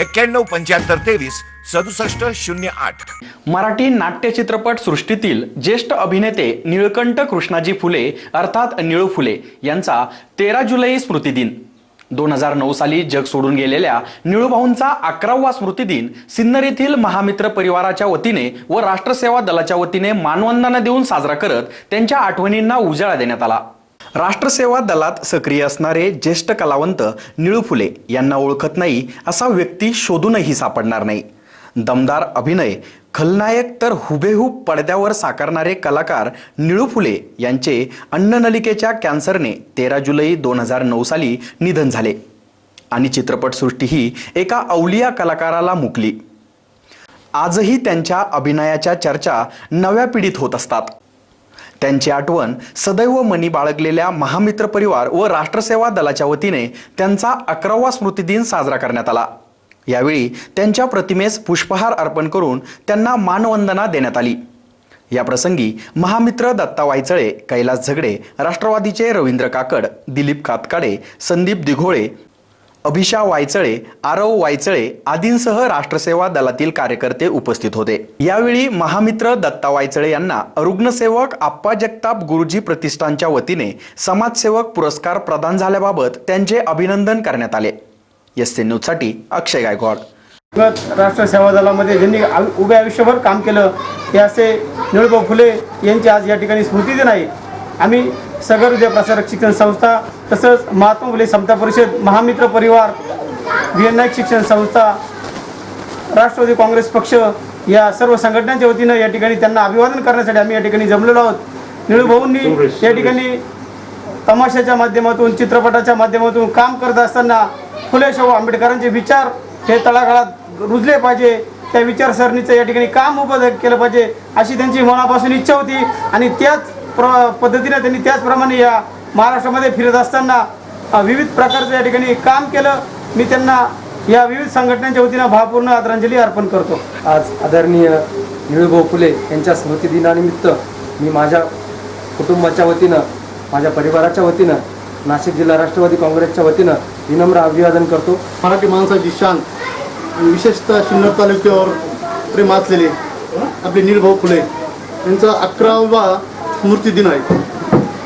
एक्क्याण्णव पंच्याहत्तर तेवीस सदुसष्ट शून्य आठ. मराठी नाट्य चित्रपट सृष्टीतील ज्येष्ठ अभिनेते निळकंठ कृष्णाजी फुले अर्थात निळू फुले यांचा तेरा जुलै स्मृतिदिन. दोन हजार नऊ साली जग सोडून गेलेल्या निळूभाऊंचा अकरावा स्मृतिदिन सिन्नर येथील महामित्र परिवाराच्या वतीने व राष्ट्रसेवा दलाच्या वतीने मानवंदना देऊन साजरा करत त्यांच्या आठवणींना उजाळा देण्यात आला. राष्ट्रसेवा दलात सक्रिय असणारे ज्येष्ठ कलावंत निळू फुले यांना ओळखत नाही असा व्यक्ती शोधूनही सापडणार नाही. दमदार अभिनय खलनायक तर हुबेहूब पडद्यावर साकारणारे कलाकार निळू फुले यांचे अन्ननलिकेच्या कॅन्सरने तेरा जुलै दोन हजार नऊ साली निधन झाले आणि चित्रपटसृष्टी ही एका अवलिया कलाकाराला मुकली. आजही त्यांच्या अभिनयाच्या चर्चा नव्या पिढीत होत असतात. त्यांची आठवण सदैव मनी बाळगलेल्या महामित्र परिवार व राष्ट्रसेवा दलाच्या वतीने त्यांचा अकरावा स्मृतिदिन साजरा करण्यात आला. यावेळी त्यांच्या प्रतिमेस पुष्पहार अर्पण करून त्यांना मानवंदना देण्यात आली. या प्रसंगी महामित्र दत्ता वायचळे कैलास झगडे राष्ट्रवादीचे रवींद्र काकड दिलीप कातकाडे संदीप दिघोळे अभिषा वायचळे आरव वायचळे आदींसह राष्ट्रसेवा दलातील कार्यकर्ते उपस्थित होते. यावेळी महामित्र दत्ता वायचळे यांना रुग्णसेवक आप्पा जगताप गुरुजी प्रतिष्ठानच्या वतीने समाजसेवक पुरस्कार प्रदान झाल्याबाबत त्यांचे अभिनंदन करण्यात आले. एस न्यूजसाठी अक्षय गायकवाड. राष्ट्रसेवा राष्ट्र सेवा दलामध्ये ज्यांनी आयु- उभे आयुष्यभर काम केलं हे असे निळभाऊ फुले यांची आज या ठिकाणी स्मृती दिन आहे. आम्ही सगर विद्या प्रसारक शिक्षण संस्था तसंच महात्मा फुले समता परिषद महामित्र परिवार नाईक शिक्षण संस्था राष्ट्रवादी काँग्रेस पक्ष या सर्व संघटनांच्या वतीनं या ठिकाणी त्यांना अभिवादन करण्यासाठी आम्ही या ठिकाणी जमलेलो आहोत. निळूभाऊंनी या ठिकाणी तमाशाच्या माध्यमातून चित्रपटाच्या माध्यमातून काम करत असताना फुले शाहू आंबेडकरांचे विचार हे तळागाळात रुजले पाहिजे. त्या विचारसरणीचं या ठिकाणी काम उभं केलं पाहिजे अशी त्यांची मनापासून इच्छा होती आणि त्याच प्र पद्धतीने त्यांनी त्याचप्रमाणे या महाराष्ट्रामध्ये फिरत असताना विविध प्रकारचं या ठिकाणी काम केलं. मी त्यांना या विविध संघटनांच्या वतीनं भावपूर्ण आदरांजली अर्पण करतो. आज आदरणीय निळूभाऊ फुले यांच्या स्मृतिदिनानिमित्त मी माझ्या कुटुंबाच्या वतीनं माझ्या परिवाराच्या वतीनं नाशिक जिल्हा राष्ट्रवादी काँग्रेसच्या वतीनं विनम्र अभिवादन करतो. मराठी माणसाची शान विशेषतः सिन्नर तालुक्यावर प्रेम असलेले आपले नीलभाऊ फुले यांचा अकरावा स्मृतिदिन आहे.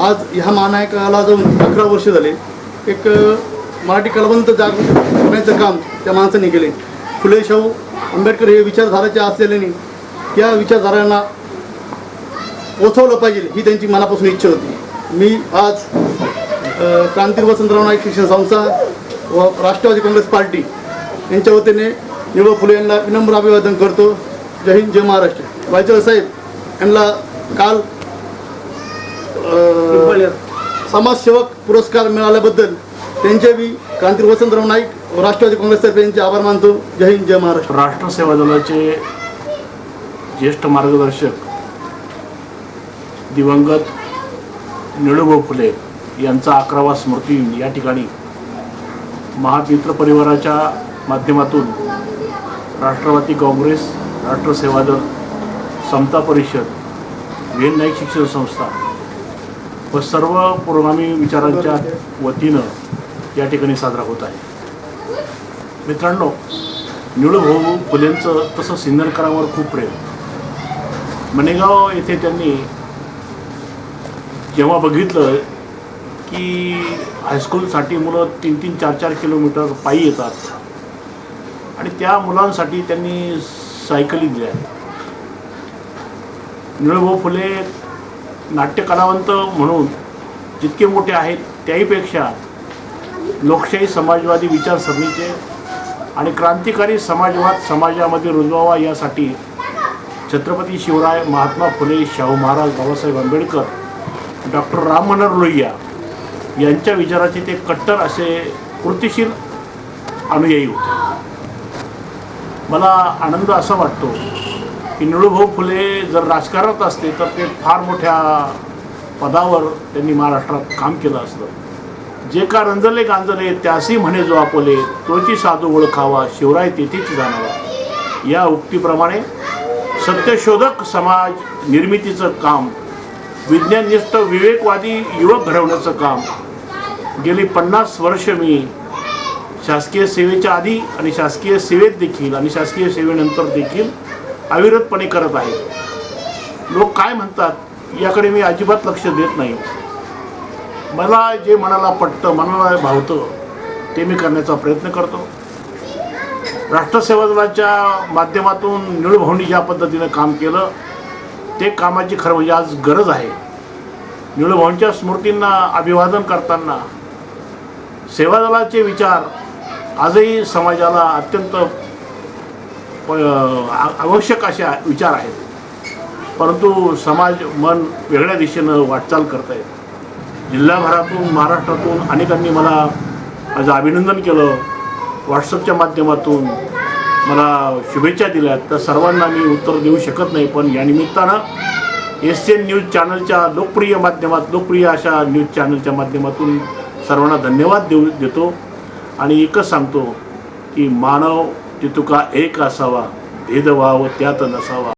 आज ह्या महानायकाला जाऊन अकरा वर्ष झाले. एक मराठी कलावंत जागृत करण्याचं काम त्या माणसाने केले. फुले शाहू आंबेडकर हे विचारधाराचे असलेल्याने या विचारधारांना पोचवलं पाहिजे ही त्यांची मनापासून इच्छा होती. मी आज क्रांती वसंतराव नाईक शिक्षण संस्था व राष्ट्रवादी काँग्रेस पार्टी यांच्या वतीने निवळ फुले यांना विनम्र अभिवादन करतो. जय हिंद जय महाराष्ट्र. वायचळ साहेब यांना काल समाजसेवक पुरस्कार मिळाल्याबद्दल त्यांचे बी क्रांती वसंतराव नाईक व राष्ट्रवादी काँग्रेसतर्फे यांचे आभार मानतो. जय हिंद जय महाराष्ट्र. राष्ट्रसेवा दलाचे ज्येष्ठ मार्गदर्शक दिवंगत निळूभाऊ फुले यांचा अकरावा स्मृती या ठिकाणी महामित्र परिवाराच्या माध्यमातून राष्ट्रवादी काँग्रेस राष्ट्रसेवा दल समता परिषद व्ही नाईक शिक्षण संस्था व सर्व पुरोगामी विचारांच्या वतीनं या ठिकाणी साजरा होत आहे. मित्रांनो निळूभाऊ फुलेंचं तसं सिन्नरकरांवर खूप प्रेम. मणेगाव येथे त्यांनी जेव्हा बघितलं की हायस्कूलसाठी मुलं तीन तीन चार चार किलोमीटर पायी येतात आणि त्या मुलांसाठी त्यांनी सायकली दिल्या. निळभाऊ फुले नाट्यकलावंत म्हणून जितके मोठे आहेत त्याहीपेक्षा लोकशाही समाजवादी विचारसरणीचे आणि क्रांतिकारी समाजवाद समाजामध्ये रुजवावा यासाठी छत्रपती शिवराय महात्मा फुले शाहू महाराज बाबासाहेब आंबेडकर डॉक्टर राम मनोहर लोहिया यांच्या विचाराचे ते कट्टर असे कृतिशील अनुयायी होते. मला आनंद असा वाटतो की फुले जर राजकारणात असते तर ते फार मोठ्या पदावर त्यांनी महाराष्ट्रात काम केलं असतं. जे का रंजले गांजले त्यासी म्हणे जो आपोले तोची साधू ओळखावा शिवराय तेथेच जाणावा. या उक्तीप्रमाणे सत्यशोधक समाज निर्मितीचं काम विज्ञाननिष्ठ विवेकवादी युवक घडवण्याचं काम गेली पन्नास वर्ष मी शासकीय सेवेच्या आधी आणि शासकीय सेवेत देखील आणि शासकीय सेवेनंतर देखील अविरतपणे करत आहे. लोक काय म्हणतात याकडे मी अजिबात लक्ष देत नाही. मला जे मनाला पटतं मनाला भावतं ते मी करण्याचा प्रयत्न करतो. राष्ट्रसेवा दलाच्या माध्यमातून निळूभाऊंनी ज्या पद्धतीनं काम केलं ते कामाची खरं म्हणजे आज गरज आहे. निळूभाऊंच्या स्मृतींना अभिवादन करताना सेवा दलाचे विचार आजही समाजाला अत्यंत आवश्यक असे विचार आहेत. परंतु समाज मन वेगळ्या दिशेनं वाटचाल करत आहे जिल्हाभरातून महाराष्ट्रातून अनेकांनी मला माझं अभिनंदन केलं. व्हॉट्सअपच्या माध्यमातून मला शुभेच्छा दिल्या तर सर्वांना मी उत्तर देऊ शकत नाही पण या निमित्तानं एस एन न्यूज चॅनलच्या लोकप्रिय माध्यमात लोकप्रिय अशा न्यूज चॅनलच्या माध्यमातून सर्वांना धन्यवाद देऊ देतो. आणि एकच सांगतो की मानव ती तुका एक असावा भेदभाव त्यात नसावा.